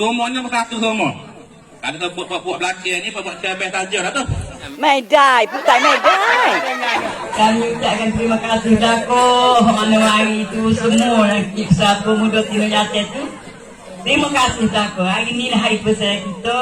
semuanya bersatu semua. Kalau kita buat buat belakang ni buat buat cerbes saja lah tu. Medai, putai medai. Kami ucapkan terima kasih Dako Mana hari itu semua yang satu muda Tino Yates tu. Terima kasih Dako. Hari ni lah hari besar kita.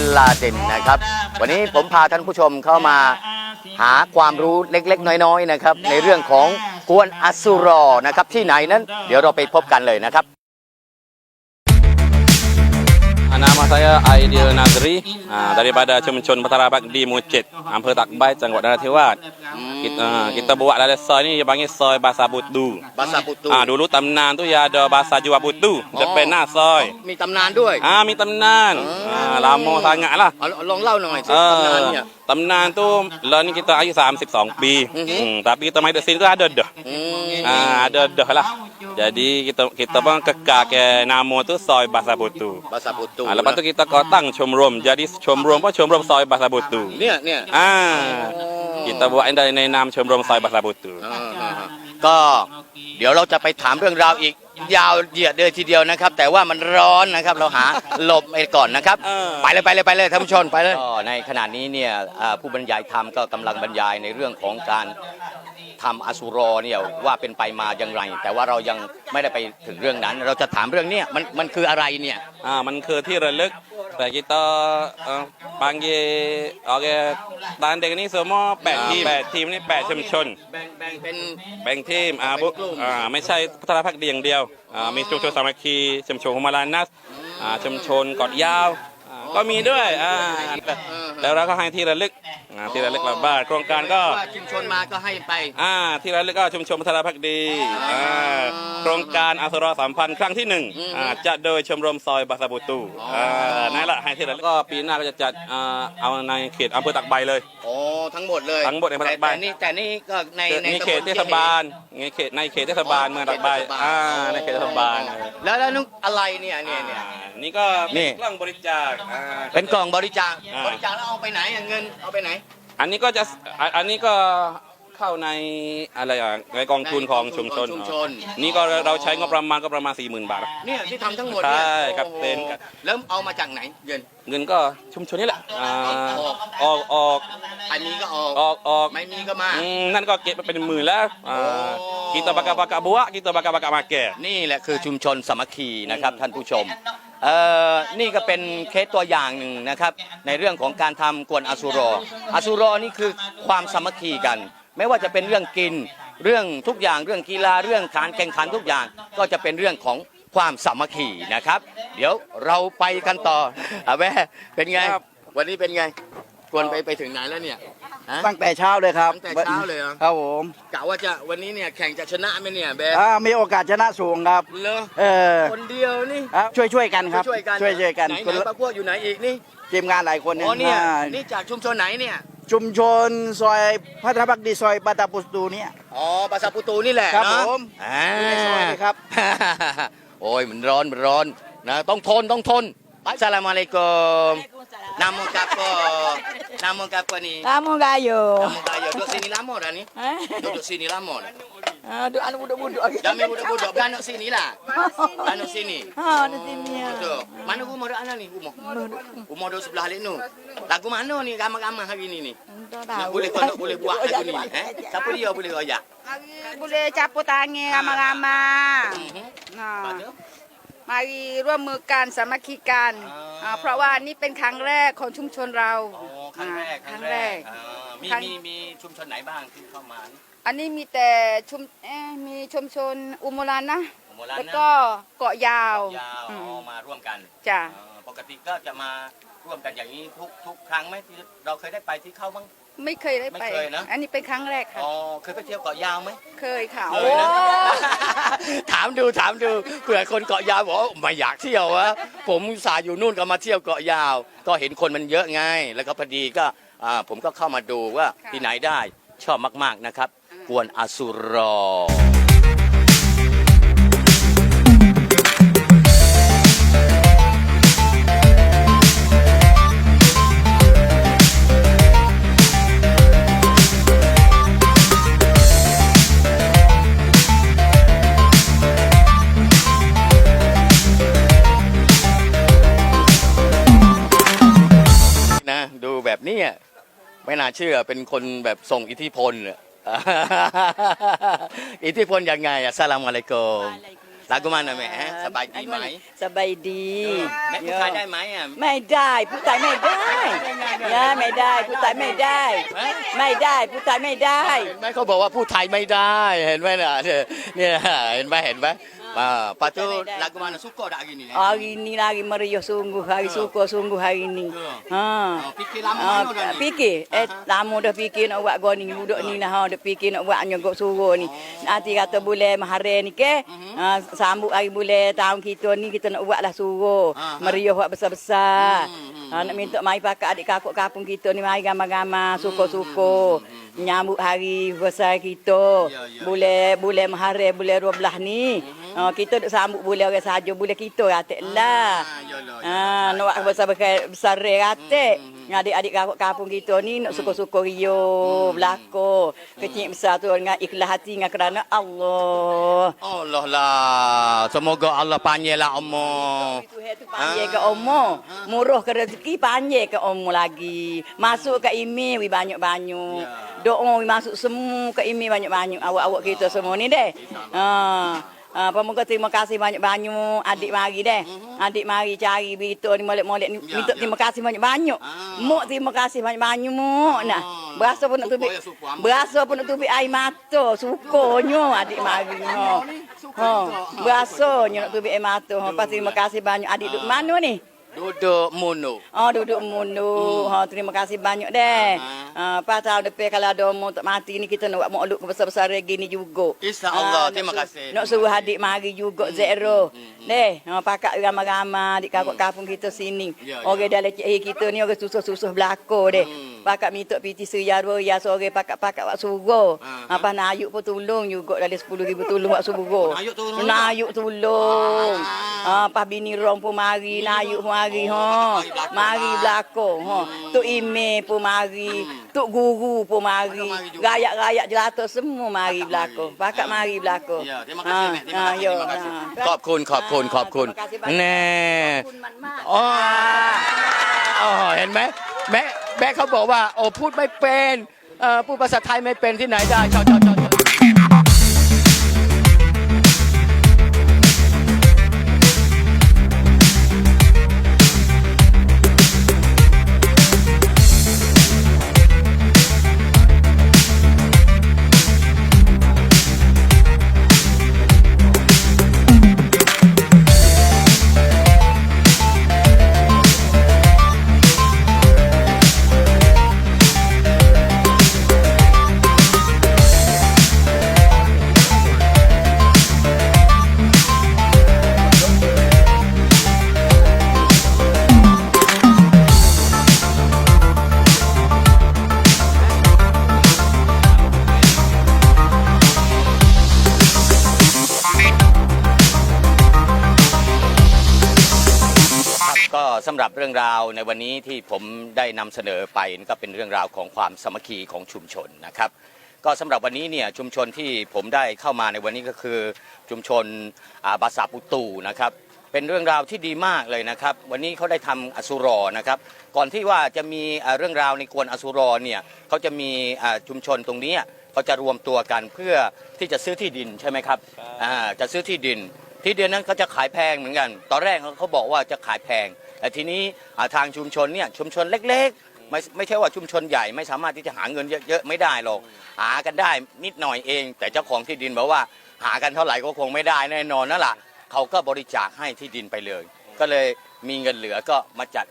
นลาเดนนะครับ วันนี้ผมพาท่านผู้ชมเข้ามาหาความรู้เล็กๆ น้อยๆนะครับ ในเรื่องของกวนอสุรอนะครับที่ไหนนั้น เดี๋ยวเราไปพบกันเลยนะครับ Nama saya Aidil Nazri ah, daripada Cemcun Petara Bagdi Mucit, Ampere Takbai, Cangkok Darah Tewat. Kita, ah, kita buat dalam soy ni dia panggil soy Basa Butu. Basa Butu. Ah, dulu tamnan tu ya ada Basa Jua Butu. Depan nah soy. มีตำนานด้วย Ah, mi tamnan. Ah, lama sangat lah. เอาลองเ Lemnan tu, lama kita lagi 32 b. Tapi kita mai dari sini tu ada deh. Hmm. Ah, ada deh lah. jadi kita kita pun kekal ke nama tu soy bahasa Putu. bahasa Putu. Ha, lepas tu ya. kita kotang chomrom jadi chomrom pun chomrom soy bahasa Putu. ni ni ah kita buat dari nama chomrom soy bahasa Putu. Ah, ha. ha. มรมซอยบาสาบุตุอ่าๆก็เดี๋ยวเราจะไปถามเรื่องราวอีกยาวเหยียดเลยทีเดียวนะครับ แต่ว่ามันร้อนนะครับเราหาหลบไปก่อนนะครับเออไปเลยไปเลยไปเลยท่านผู้ชมไปเลยก็ในขณะนี้เนี่ยอ่าผู้บรรยายธรรมก็กำลังบรรยายในเรื่องของการ ทำอสุรอเนี่ยว่าเป็นไปมาอย่างไร แต่ว่าเรายังไม่ได้ไปถึงเรื่องนั้น เราจะถามเรื่องเนี้ยมันมันคืออะไรเนี่ย อ่ามันคือที่ระลึก แต่ kita uh, panggil orang tanding ni semua แปดทีมแปดทีมนี่แปดชุมชน แบ่งแบ่งเป็น แบ่งทีมอ่าเป็นบุกลุ่ม อ่าไม่ใช่พัฒนาพักดีอย่างเดียวอ่ามีชุมชนสามัคคีชุมชนหุมาลานัสอ่าชุมชนเกอดยาวอ่าก็มีด้วยอ่าแล้วเราก็ให้ที่ระลึกอ่าที่ระลึกระบาดโครงการก็ ว่าชุมชนมาก็ให้ไป อ่าที่ระลึกก็ชุมชนพัฒนาพักดีอ่าโครงการอาสรสัมพันธ์ครั้งที่หนึ่งอ่าจัดโดยชมรมซอยบาซาบูตูอ่านั่นแหละให้ที่ระลึกก็ปีหน้าก็จะจัดอ่าเอาในเขตอำเภอตักใบเลยโอ้ทั้งหมดเลยทั้งหมดในแต่ภาคใต้แต่นี่แต่นี่ก็ในในในเขตำบลเทศบาลในเขตในเขตเทศบาลเมืองตักใบอ่าในเขตเทศบาลแล้วแล้วนุกอะไรเนี่ยเนี่ยเนี่ยอ่านี่ก็นี่เป็นกล้องบริจาคอ่า เป็นกล่องบริจาคอ่า บริจาคแล้วเอาไปไหนอะเงินเอาไปไหน อันนี้ก็จะอะอันนี้ก็เข้าในอะไรอะในกองทุนของชุมชนชุมชน นี่ก็เราใช้งบประมาณก็ประมาณ40,000 บาท เนี่ยที่ทำทั้งหมดเนี่ยใช่ครับโอ้โหเต็นท์แล้วเอามาจากไหนเงิน เงินก็ชุมชนนี่แหละอ่าออกออกออกอันนี้ก็ออกออกออกไม่มีก็มา อืมนั่นก็เก็บไปเป็นหมื่นแล้วอ่าโอ้ kita bakar bakar buah kita bakar bakar makan นี่แหละคือชุมชนสามัคคีนะครับท่านผู้ชม เอ่อนี่ก็เป็นเคสตัวอย่างหนึ่งนะครับ ในเรื่องของการทำกวนอสุรออสุรอนี่คือความสามัคคีกัน ไม่ว่าจะเป็นเรื่องกิน เรื่องทุกอย่างเรื่องกีฬาเรื่องการแข่งขันทุกอย่างก็จะเป็นเรื่องของความสามัคคีนะครับ เดี๋ยวเราไปกันต่ออาแม่เป็นไง ครับ วันนี้เป็นไง กวนไปไปถึงไหนแล้วเนี่ยฮะ ตั้งแต่เช้าเลยครับตั้งแต่เช้าเลยเหรอ ครับผมกะว่าจะวันนี้เนี่ยแข่งจะชนะไหมเนี่ยแบอ่ามีโอกาสชนะสูงครับ เลอเออคนเดียวนี่อะช่วยช่วยกันครับช่วยกันช่วยช่วยกันไหนคนไหนละปะพวกอยู่ไหนอีกนี่ทีมงานหลายคนอ๋อเนี่ยอ่านี่จากชุมชนไหนเนี่ยชุมชนซอยพัฒนาพักดีซอยปาตาปุสตูเนี่ย อ๋อปราสาทปูตูนี่แหละครับเนอะผมอ่าอยู่ในซอยเลยครับ โอ้ยมันร้อนมันร้อนนะต้องทนต้องทนสลามอะลัยกุม Namo kapo. Namo kapo ni? Namo gayo. Namo gayo. Duduk sini lama dah ni. Eh? Duduk sini lama dah. Ha, Aduh, anak budak-budak lagi. Dami budak-budak. Beranak sini lah. Anak sini. Ha, anak sini. Ya. Betul. Mana rumah dah anak ni? Rumah. Rumah dah sebelah alik nu. Lagu mana ni ramai-ramai hari ni ni? Tak tahu. Boleh kau boleh buat lagu ni? Eh? Siapa dia boleh royak? Boleh caput tangan ah. ramah-ramah. Mhm. Nah. Nah. Mari ร่วมมือกันสามัคคีกันอ่าเพราะว่านี่เป็นครั้งแรกของชุมชนเราอ๋อครั้งแรกครั้งแรก อ่ามีครั้ง มีมีชุมชนไหนบ้างที่เข้ามาอันนี้มีแต่ชุมเอ๊ะมีชุมชนอุโมรันนะ โมรันแล้วนะก็เกาะยาวยาวอือ๋อมมาร่วมกันจ้ะ อ่าปกติก็จะมาร่วมกันอย่างนี้ทุกทุกครั้งไหมที่เราเคยได้ไปที่เข้าบ้าง ไม่เคยได้ไป ไม่เคยนะ อันนี้เป็นครั้งแรกค่ะ อ๋อเคยไปเที่ยวเกาะยาวไหม เคยค่ะเคโอ้ยนะ ถามดูถามดูเผื่อคนเกาะยาวบอกว่าไม่อยากเที่ยววะผมอุตสาห์อยู่นู่นก็มาเที่ยวเกาะยาว ก็เห็นคนมันเยอะไงแล้วก็พอดีก็อ่าผมก็เข้ามาดูว่าที่ไหนได้ชอบมากๆนะครับ กวนอสุรอ ไม่น่าเชื่อเป็นคนแบบส่งอิทธิพลอะอิทธิพลยังไงอะสลามอะลัยกุมลากุมันนะแม่สบายดีไหมสบายดีแม่พูดไทยได้ไหมอะไม่ได้พูดไทยไม่ได้นะไม่ได้พูดไทยไม่ได้ ไม่ได้พูดไทยไม่ได้เห็นไหมเขาบอกว่าพูดไทยไม่ได้เห็นไหมน่ะเนี่ยเนี่ยเห็นไหมเห็นไหม Ha, lepas tu lagu mana suka dah hari ni? Eh? Hari ni lagi meriah sungguh, hari ha. suka sungguh hari ni. Ha. ha. Fikir lama ha. mana dah ni? Fikir. Ha. Eh, lama dah fikir nak buat gua ni. Budak ni lah, ha. dah fikir nak buat nyogok suruh ni. Oh. Nanti kata boleh mahari ni ke? Ha. ha. Sambut hari boleh tahun kita ni, kita nak buat lah suruh. Ha. Meriah buat besar-besar. Ha. ha. Nak minta mai pakai adik kakak kampung kita ni, mari gambar-gambar, suka-suka. Ha nyambut hari besar kita. Ya, ya, boleh ya. boleh mahare boleh 12 ni. Uh-huh. Ha, kita duk sambut boleh orang saja, boleh kita ratik lah. ya lah, Ah, nak buat besar besar besar ratik. Adik-adik kakak kampung kita ni nak suka-suka rio belako. Kecil besar tu dengan ikhlas hati dengan kerana Allah. Allah lah semoga Allah panjanglah umur Tuhan tu panjang ke umur. Murah ke rezeki panjang ke umur lagi. Masuk ke email wi banyak-banyak. Doa wi masuk semua ke email banyak-banyak. Awak-awak kita semua ni deh. Ha. Ha, pemuka terima kasih banyak-banyak adik mari deh. Adik mari cari berita ni molek-molek ni Ya, minta ya. terima kasih banyak-banyak. Ah. Muk terima kasih banyak-banyak muk nah. Berasa pun nak tubik. ya. Berasa pun nak tubik air mata. Sukonyo adik mari. Ha. Ha. Berasanya nak tubik air mata. Ha. Pas terima kasih banyak adik duduk mana ni? Duduk mono Oh duduk mundur. Ha terima kasih banyak deh. Ha pas tahun depan kalau ada umur tak mati ni kita nak buat makluk besar-besar lagi ni juga. InsyaAllah. Ah, Terima kasih. Nak suruh adik mari juga zero. Deh, ha pakak ramai-ramai adik kakak kampung kita sini. Ya, ya. Orang dalam cik kita ni orang susah-susah belako deh Pakak minta piti suya ya sore pakak-pakak buat suruh. Ah, Apa nak ayuk pun tolong juga dari 10,000 tolong buat suruh. Nak ayuk tolong Nak ayuk tolong. Ah. Ha pas bini rong pun mari, nak ayuk pun mari ha. Mari belako ha. Tok ime pun mari, tok guru pun mari. Ada mari juga. Rakyat-rakyat jelata semua mari belako. Pakak mari belako. Ya, terima kasih, Mek. Terima kasih, yo, terima kasih. ha. ขอบคุณขอบคุณขอบคุณ Terima kasih banyak. แน่ ขอบคุณมันมาก อ๋ออ๋อเห็นไหมแม่ แม่เขาบอกว่าโอ้พูดไม่เป็นเอ่อพูดภาษาไทยไม่เป็นที่ไหนได้ชอชอชาว สำหรับเรื่องราวในวันนี้ที่ผมได้นำเสนอไปก็เป็นเรื่องราวของความสามัคคีของชุมชนนะครับ ก็สำหรับวันนี้เนี่ยชุมชนที่ผมได้เข้ามาในวันนี้ก็คือชุมชนอ่าบาสาปุตูนะครับเป็นเรื่องราวที่ดีมากเลยนะครับ วันนี้เขาได้ทำอสุรอนะครับ ก่อนที่ว่าจะมีอ่าเรื่องราวในกวนอสุรอเนี่ยเขาจะมีอ่าชุมชนตรงนี้เขาจะรวมตัวกันเพื่อที่จะซื้อที่ดินใช่ไหมครับอ่าจะซื้อที่ดิน ที่ดินนั้นเขาจะขายแพงเหมือนกัน ตอนแรกเขาบอกว่าจะขายแพง แต่ทีนี้ทางชุมชนเนี่ยชุมชนเล็กๆ ไม่ไม่ใช่ว่าชุมชนใหญ่ไม่สามารถที่จะหาเงินเยอะๆไม่ได้หรอกหากันได้นิดหน่อยเอง แต่เจ้าของที่ดินบอกว่าหากันเท่าไหร่ก็คงไม่ได้แน่นอนนั่นแหละเขาก็บริจาคให้ที่ดินไปเลย ก็เลยมีเงินเหลือก็มาจัด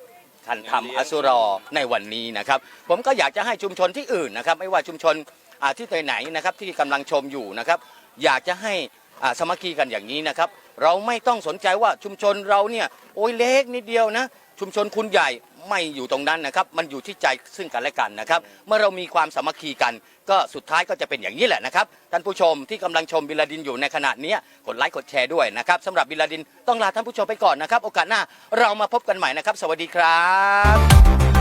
การทำอสุรอในวันนี้นะครับ ผมก็อยากจะให้ชุมชนที่อื่นนะครับ ไม่ว่าชุมชนที่ไหนๆนะครับที่กำลังชมอยู่นะครับ อยากจะให้สมัคคีกันอย่างนี้นะครับ เราไม่ต้องสนใจว่าชุมชนเราเนี่ยโอ้ยเล็กนิดเดียวนะ ชุมชนคุณใหญ่ไม่อยู่ตรงนั้นนะครับ มันอยู่ที่ใจซึ่งกันและกันนะครับ เมื่อเรามีความสามัคคีกัน ก็สุดท้ายก็จะเป็นอย่างนี้แหละนะครับ ท่านผู้ชมที่กำลังชมบิลาดินอยู่ในขณะนี้กดไลค์กดแชร์ด้วยนะครับสำหรับบิลาดินต้องลาท่านผู้ชมไปก่อนนะครับ โอกาสหน้าเรามาพบกันใหม่นะครับ สวัสดีครับ